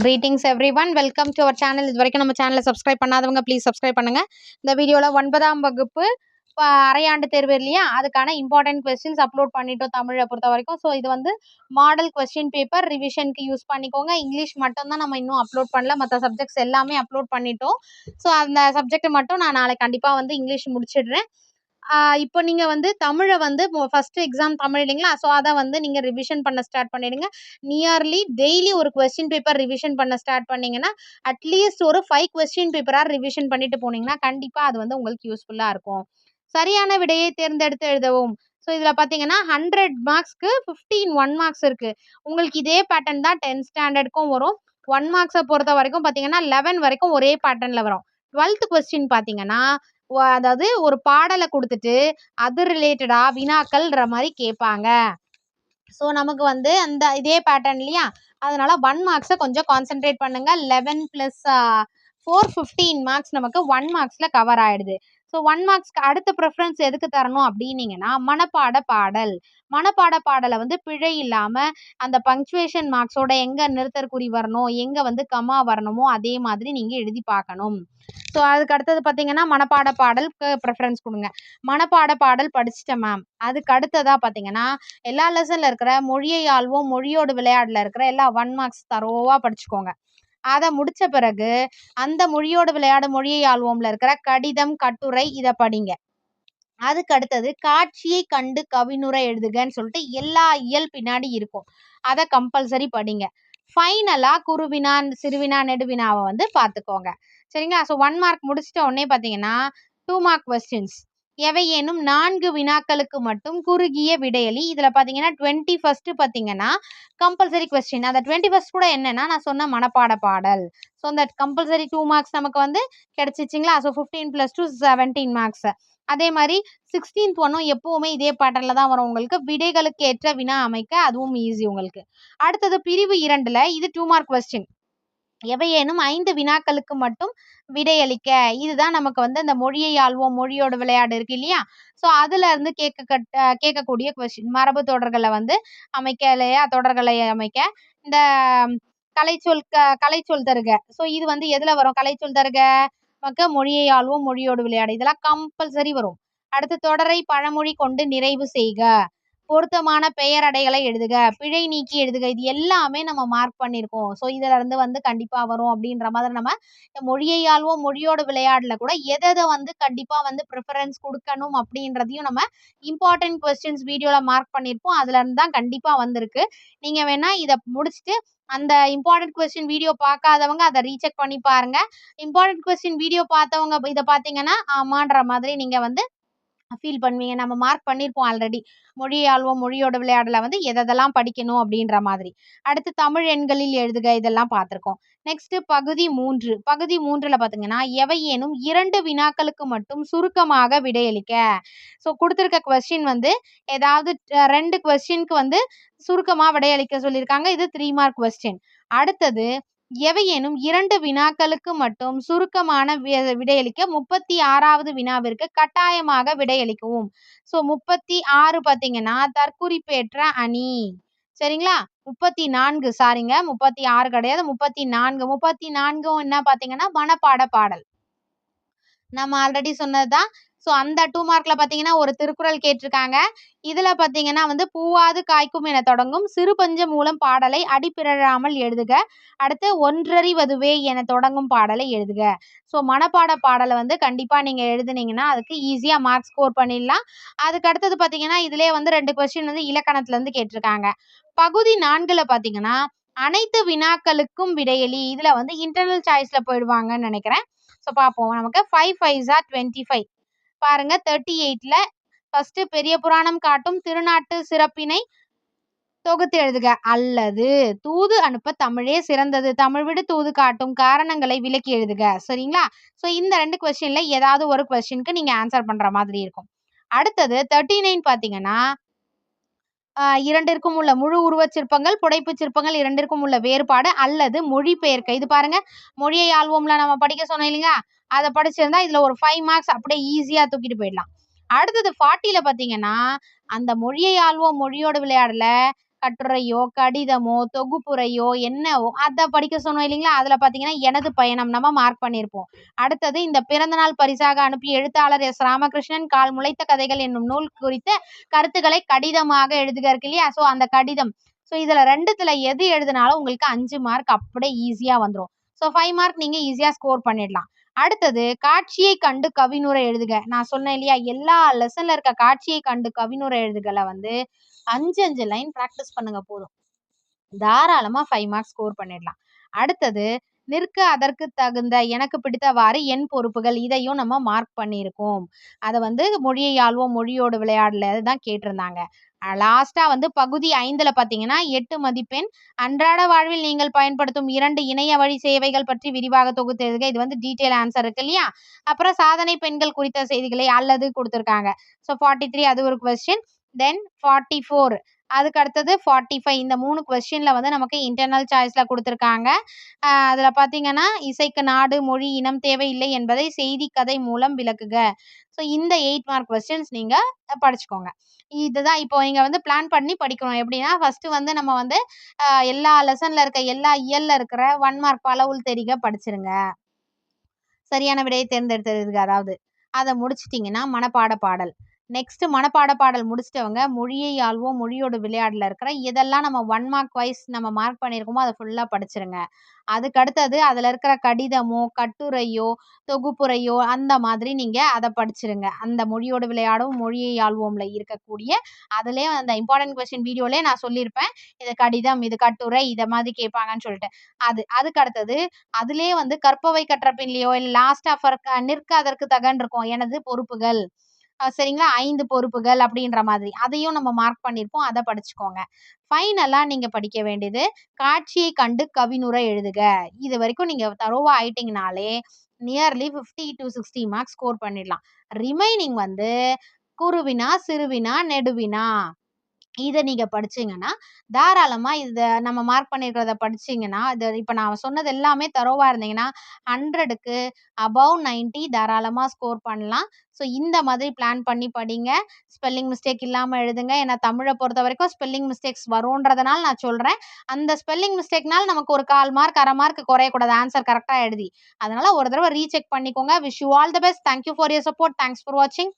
Greetings everyone welcome to our channel இது வரைக்கும் நம்ம சேனலை சப்ஸ்கிரைப் பண்ணாதவங்க ப்ளீஸ் சப்ஸ்கிரைப் பண்ணுங்கள் இந்த வீடியோவில் ஒன்பதாம் வகுப்பு இப்போ அரையாண்டு தேர்வு இல்லையா? அதுக்கான இம்பார்ட்டன்ட் கொஸ்டின்ஸ் அப்லோட் பண்ணிட்டோம் தமிழை பொறுத்த வரைக்கும் ஸோ இது வந்து மாடல் கொஸ்டின் பேப்பர் ரிவிஷனுக்கு யூஸ் பண்ணிக்கோங்க. இங்கிலீஷ் மட்டும்தான் நம்ம இன்னும் அப்லோட் பண்ணல. மற்ற சப்ஜெக்ட்ஸ் எல்லாமே அப்லோட் பண்ணிட்டோம். ஸோ அந்த சப்ஜெக்ட் மட்டும் நான் நாளைக்கு கண்டிப்பாக வந்து இங்கிலீஷ் முடிச்சிடுறேன். இப்போ நீங்கள் வந்து தமிழை வந்து ஃபஸ்ட்டு எக்ஸாம் தமிழ் இல்லைங்களா? ஸோ அதை வந்து நீங்கள் ரிவிஷன் பண்ண ஸ்டார்ட் பண்ணிடுங்க. நியர்லி டெய்லி ஒரு கொஸ்டின் பேப்பர் ரிவிஷன் பண்ண ஸ்டார்ட் பண்ணிங்கன்னா அட்லீஸ்ட் ஒரு ஃபைவ் கொஸ்டின் பேப்பராக ரிவிஷன் பண்ணிட்டு போனீங்கன்னா கண்டிப்பாக அது வந்து உங்களுக்கு யூஸ்ஃபுல்லாக இருக்கும். சரியான விடையை தேர்ந்தெடுத்து எழுதவும். ஸோ இதில் பார்த்தீங்கன்னா ஹண்ட்ரட் மார்க்ஸ்க்கு ஃபிஃப்டீன் ஒன் மார்க்ஸ் இருக்குது உங்களுக்கு இதே பேட்டர்ன் தான் டென்த் ஸ்டாண்டர்டுக்கும் வரும். ஒன் மார்க்ஸை பொறுத்த வரைக்கும் பார்த்தீங்கன்னா லெவன் வரைக்கும் ஒரே பேட்டர்னில் வரும். டுவெல்த் கொஸ்டின் பார்த்தீங்கன்னா அதாவது ஒரு பாடலை கொடுத்துட்டு அது ரிலேட்டடாக வினாக்கள்ன்ற மாதிரி கேட்பாங்க ஸோ நமக்கு வந்து அந்த இதே பேட்டர்ன் இல்லையா? அதனால ஒன் மார்க்ஸை கொஞ்சம் கான்சென்ட்ரேட் பண்ணுங்க. Eleven plus four fifteen marks நமக்கு ஒன் மார்க்ஸில் கவர் ஆயிடுது. ஸோ ஒன் மார்க்ஸ்க்கு அடுத்த ப்ரிஃபரன்ஸ் எதுக்கு தரணும் அப்படின்னீங்கன்னா மனப்பாட பாடல். மனப்பாட பாடலை வந்து பிழை இல்லாமல் அந்த பங்க்சுவேஷன் மார்க்ஸோட எங்கே நிறுத்தற்குறி வரணும் எங்கே வந்து கமா வரணுமோ அதே மாதிரி நீங்கள் எழுதி பார்க்கணும். ஸோ அதுக்கு அடுத்தது பார்த்தீங்கன்னா மனப்பாட பாடலுக்கு ப்ரிஃபரன்ஸ் கொடுங்க. மனப்பாட பாடல் படிச்சிட்டேன் மேம் அதுக்கு அடுத்ததாக பார்த்தீங்கன்னா எல்லா லெசனில் இருக்கிற மொழியை ஆள்வோம் மொழியோடு விளையாடல இருக்கிற எல்லா ஒன் மார்க்ஸ் தரோவாக படிச்சுக்கோங்க. அதை முடிச்ச பிறகு அந்த மொழியோடு விளையாடும் மொழியை ஆள்வோம்ல இருக்கிற கடிதம் கட்டுரை இதை படிங்க. அதுக்கு அடுத்தது காட்சியை கண்டு கவினுரை எழுதுகன்னு சொல்லிட்டு எல்லா இயல் பின்னாடி இருக்கும். அதை கம்பல்சரி படிங்க. ஃபைனலாக குருவினா சிறுவினா நெடுவினாவை வந்து பார்த்துக்கோங்க. சரிங்களா? ஸோ ஒன் மார்க் முடிச்சிட்ட உடனே பார்த்தீங்கன்னா டூ மார்க் கொஸ்டின்ஸ் எவையேனும் நான்கு வினாக்களுக்கு மட்டும் குறுகிய விடையளி இதில் பார்த்தீங்கன்னா டுவெண்ட்டி ஃபஸ்ட்டு பார்த்தீங்கன்னா கம்பல்சரி கொஸ்டின் அந்த டுவெண்ட்டி ஃபஸ்ட் கூட என்னென்னா நான் சொன்ன மனப்பாட பாடல். ஸோ அந்த கம்பல்சரி டூ மார்க்ஸ் நமக்கு வந்து கிடச்சிச்சிங்களா? So fifteen plus two seventeen marks அதே மாதிரி சிக்ஸ்டீன்த் ஒன்றும் எப்போவுமே இதே பேட்டர்னில் தான் வரும் உங்களுக்கு. விடைகளுக்கு ஏற்ற வினா அமைக்க அதுவும் ஈஸி உங்களுக்கு. அடுத்தது பிரிவு இரண்டில் இது டூ மார்க் கொஸ்டின் எவையேனும் ஐந்து வினாக்களுக்கு மட்டும் விடையளிக்க. இதுதான் நமக்கு வந்து அந்த மொழியை ஆள்வோம் மொழியோட விளையாடு இருக்கு இல்லையா? ஸோ அதுல இருந்து கேட்க கேட்கக்கூடிய கொஸ்டின் மரபு தொடர்களை வந்து அமைக்க இல்லையா தொடர்களை அமைக்க. இந்த கலைச்சொல் க கலைச்சொல் தருக. ஸோ இது வந்து எதுல வரும்? கலைச்சொல் தருக. மக்க மொழியை ஆள்வோம் மொழியோடு விளையாடு. இதெல்லாம் கம்பல்சரி வரும். அடுத்து தொடரை பழமொழி கொண்டு நிறைவு செய்க. பொருத்தமான பெயரடைகளை எழுதுக பிழை நீக்கி எழுதுக இது எல்லாமே நம்ம மார்க் பண்ணியிருக்கோம் ஸோ இதுல இருந்து வந்து கண்டிப்பா வரும் அப்படின்ற மாதிரி நம்ம மொழியை ஆள்வோம் மொழியோட விளையாடல கூட எதை எதை வந்து கண்டிப்பா வந்து ப்ரிஃபரன்ஸ் கொடுக்கணும் அப்படின்றதையும் நம்ம இம்பார்ட்டன்ட் கொஸ்டின்ஸ் வீடியோல மார்க் பண்ணியிருப்போம் அதுல இருந்து தான் கண்டிப்பா வந்திருக்கு. நீங்க வேணா இதை முடிச்சுட்டு அந்த இம்பார்ட்டன்ட் கொஸ்டின் வீடியோ பார்க்காதவங்க அதை ரீசெக் பண்ணி பாருங்க. இம்பார்ட்டன்ட் கொஸ்டின் வீடியோ பார்த்தவங்க இதை பார்த்தீங்கன்னா ஆமான்ற மாதிரி நீங்க வந்து ஃபீல் பண்ணுவீங்க. நம்ம மார்க் பண்ணியிருப்போம் ஆல்ரெடி மொழி மொழியோட விளையாடல வந்து எதெல்லாம் படிக்கணும் அப்படின்ற மாதிரி. அடுத்து தமிழ் எண்களில் எழுதுக இதெல்லாம் பார்த்துருக்கோம். நெக்ஸ்ட் பகுதி மூன்று. பகுதி மூன்றில் பார்த்தீங்கன்னா எவையேனும் இரண்டு வினாக்களுக்கு மட்டும் சுருக்கமாக விடையளிக்க. ஸோ கொடுத்துருக்க கொஸ்டின் வந்து ஏதாவது ரெண்டு கொஸ்டினுக்கு வந்து சுருக்கமாக விடையளிக்க சொல்லியிருக்காங்க. இது த்ரீ மார்க் கொஸ்டின் அடுத்தது எவையேனும் இரண்டு வினாக்களுக்கு மட்டும் சுருக்கமான வி- விடையளிக்க முப்பத்தி ஆறாவது வினாவிற்கு கட்டாயமாக விடையளிக்கவும். ஸோ முப்பத்தி ஆறு பார்த்தீங்கன்னா தற்குறிப்பேற்ற அணி. சரிங்களா? முப்பத்தி நான்கு சாரிங்க முப்பத்தி ஆறு கிடையாது. முப்பத்தி நான்கு. முப்பத்தி நான்கும் என்ன பார்த்தீங்கன்னா மனப்பாட பாடல். நம்ம ஆல்ரெடி சொன்னதுதான் ஸோ அந்த டூ மார்க்ல பார்த்தீங்கன்னா ஒரு திருக்குறள் கேட்டிருக்காங்க. இதில் பார்த்தீங்கன்னா வந்து பூவாது காய்க்கும் என தொடங்கும். சிறு பஞ்ச மூலம் பாடலை அடிப்பிறழாமல் எழுதுக. அடுத்து ஒன்றறிவதுவே என தொடங்கும் பாடலை எழுதுக. ஸோ மனப்பாட பாடலை வந்து கண்டிப்பாக நீங்கள் எழுதுனீங்கன்னா அதுக்கு ஈஸியாக மார்க் ஸ்கோர் பண்ணிடலாம். அதுக்கு அடுத்தது பார்த்தீங்கன்னா இதிலே வந்து ரெண்டு கொஸ்டின் வந்து இலக்கணத்துலேருந்து கேட்டிருக்காங்க. பகுதி நான்கில் பார்த்தீங்கன்னா அனைத்து வினாக்களுக்கும் விடையளி இதில் வந்து இன்டர்னல் சாய்ஸில் போயிடுவாங்கன்னு நினைக்கிறேன். ஸோ பார்ப்போம் நமக்கு five five or twenty five பாருங்க தேர்ட்டி எயிட்டில் ஃபஸ்ட்டு பெரிய புராணம் காட்டும் திருநாட்டு சிறப்பினை தொகுத்து எழுதுக. அல்லது தூது அனுப்ப தமிழே சிறந்தது. தமிழ் விடு தூது காட்டும் காரணங்களை விளக்கி எழுதுக. சரிங்களா? ஸோ இந்த ரெண்டு கொஸ்டின்ல ஏதாவது ஒரு கொஸ்டினுக்கு நீங்க ஆன்சர் பண்ற மாதிரி இருக்கும். அடுத்தது தேர்ட்டி நைன் பார்த்தீங்கன்னா இரண்டிற்கும் உள்ள முழு உருவச் சிற்பங்கள் புடைப்புச் சிற்பங்கள் இரண்டிற்கும் உள்ள வேறுபாடு அல்லது மொழிபெயர்க்க. இது பாருங்க மொழியை ஆள்வோம்ல நம்ம படிக்க சொன்னோம் இல்லைங்களா? அதை படிச்சிருந்தா இதுல ஒரு ஃபைவ் மார்க்ஸ் அப்படியே ஈஸியா தூக்கிட்டு போயிடலாம். அடுத்தது ஃபார்ட்டியில் பார்த்தீங்கன்னா அந்த மொழியை ஆள்வோம் மொழியோட விளையாடல கட்டுரையோ கடிதமோ தொகுப்புரையோ என்னவோ அதை படிக்க சொன்னோம் இல்லைங்களா? அதில் பார்த்தீங்கன்னா எனது பயணம் நம்ம மார்க் பண்ணியிருப்போம். அடுத்தது இந்த பிறந்தநாள் பரிசாக அனுப்பிய எழுத்தாளர் எஸ். ராமகிருஷ்ணன் கால் முளைத்த கதைகள் என்னும் நூல் குறித்த கருத்துக்களை கடிதமாக எழுதுக இருக்கு இல்லையா? ஸோ அந்த கடிதம். ஸோ இதில் ரெண்டுத்துல எது எழுதினாலும் உங்களுக்கு அஞ்சு மார்க் அப்படியே ஈஸியாக வந்துடும் ஸோ ஃபைவ் மார்க் நீங்கள் ஈஸியாக ஸ்கோர் பண்ணிடலாம். அடுத்தது காட்சியை கண்டு கவினுரை எழுதுக. நான் சொன்னேன் இல்லையா எல்லா லெசன்ல இருக்க காட்சியை கண்டு கவினுரை எழுதுகளை வந்து அஞ்சு அஞ்சு லைன் ப்ராக்டிஸ் பண்ணுங்க போதும். தாராளமாக ஃபைவ் மார்க்ஸ் ஸ்கோர் பண்ணிடலாம். அடுத்தது நிற்க அதற்கு தகுந்த எனக்கு பிடித்தவாறு என் பொறுப்புகள் இதையும் நம்ம மார்க் பண்ணியிருக்கோம். அதை வந்து மொழியை ஆள்வோம் மொழியோடு விளையாடல தான் கேட்டிருந்தாங்க. லாஸ்ட்டாக வந்து பகுதி ஐந்தில் பார்த்தீங்கன்னா எட்டு மதிப்பெண். அன்றாட வாழ்வில் நீங்கள் பயன்படுத்தும் இரண்டு இணைய வழி சேவைகள் பற்றி விரிவாக தொகுத்து எழுதுக இது வந்து டீட்டெயில் ஆன்சர் இருக்கு இல்லையா? அப்புறம் சாதனை பெண்கள் குறித்த செய்திகளை அல்லது கொடுத்துருக்காங்க. ஸோ ஃபார்ட்டி த்ரீ அது ஒரு கொஸ்டின் தென் ஃபார்ட்டி ஃபோர் அதுக்கு அடுத்தது ஃபார்ட்டி ஃபைவ் இந்த மூணு கொஸ்டினில் வந்து நமக்கு இன்டர்னல் சாய்ஸில் கொடுத்துருக்காங்க. அதில் பார்த்தீங்கன்னா இசைக்கு நாடு மொழி இனம் தேவையில்லை என்பதை செய்தி கதை மூலம் விளக்குக. ஸோ இந்த எயிட் மார்க் கொஸ்டின்ஸ் நீங்கள் படிச்சுக்கோங்க. இதுதான் இப்போ நீங்கள் வந்து பிளான் பண்ணி படிக்கணும். எப்படின்னா ஃபஸ்ட்டு வந்து நம்ம வந்து எல்லா லெசனில் இருக்க எல்லா இயலில் இருக்கிற ஒன் மார்க் பலவுள் தெரிக படிச்சிருங்க. சரியான விடையை தேர்ந்தெடுத்ததுக்கு அதாவது அதை முடிச்சிட்டிங்கன்னா மனப்பாட பாடல். நெக்ஸ்ட் மனப்பாட பாடல் முடிச்சிட்டவங்க மொழியை ஆள்வோம் மொழியோட விளையாடல இருக்கிற இதெல்லாம் நம்ம ஒன் மார்க் வைஸ் நம்ம மார்க் பண்ணியிருக்கோமோ அதை ஃபுல்லாக படிச்சிருங்க. அதுக்கு அடுத்தது அதில் இருக்கிற கடிதமோ கட்டுரையோ தொகுப்புரையோ அந்த மாதிரி நீங்கள் அதை படிச்சிருங்க. அந்த மொழியோட விளையாடும் மொழியை ஆள்வோம்ல இருக்கக்கூடிய அதிலே அந்த இம்பார்ட்டன்ட் கொஸ்டின் வீடியோலே நான் சொல்லியிருப்பேன். இது கடிதம் இது கட்டுரை இதை மாதிரி கேட்பாங்கன்னு சொல்லிட்டு. அது அதுக்கு அடுத்தது அதுலேயே வந்து கற்பவை கற்ற பின்லையோ இல்லை லாஸ்ட் ஆஃபர் நிற்க அதற்கு தகன் இருக்கும் எனது பொறுப்புகள். சரிங்களா? ஐந்து பொறுப்புகள் அப்படின்ற மாதிரி. அதையும் நம்ம மார்க் பண்ணியிருப்போம். அதை படிச்சுக்கோங்க. ஃபைனலாக நீங்கள் படிக்க வேண்டியது காட்சியை கண்டு கவினுரை எழுதுக. இது வரைக்கும் நீங்கள் தரோவாக ஆயிட்டிங்கனாலே nearly fifty to sixty marks score பண்ணிடலாம். ரிமைனிங் வந்து குருவினா சிறுவினா நெடுவினா? இதை நீங்கள் படிச்சீங்கன்னா தாராளமாக இதை நம்ம மார்க் பண்ணியிருக்கிறத படிச்சீங்கன்னா இது இப்போ நான் சொன்னது எல்லாமே தரோவாக இருந்தீங்கன்னா ஹண்ட்ரடுக்கு அபவ் 90 தாராளமாக ஸ்கோர் பண்ணலாம். ஸோ இந்த மாதிரி பிளான் பண்ணி படிங்க. ஸ்பெல்லிங் மிஸ்டேக் இல்லாமல் எழுதுங்க. ஏன்னா தமிழை பொறுத்த வரைக்கும் ஸ்பெல்லிங் மிஸ்டேக்ஸ் வரும்ன்றதுனால நான் சொல்கிறேன் அந்த ஸ்பெல்லிங் மிஸ்டேக்னால் நமக்கு ஒரு கால் மார்க் அரை மார்க் குறையக்கூடாது. ஆன்சர் கரெக்டாக எழுதி. அதனால் ஒரு தடவை ரீசெக் பண்ணிக்கோங்க. Wish you all the best thank you for your support thanks for வாட்சிங்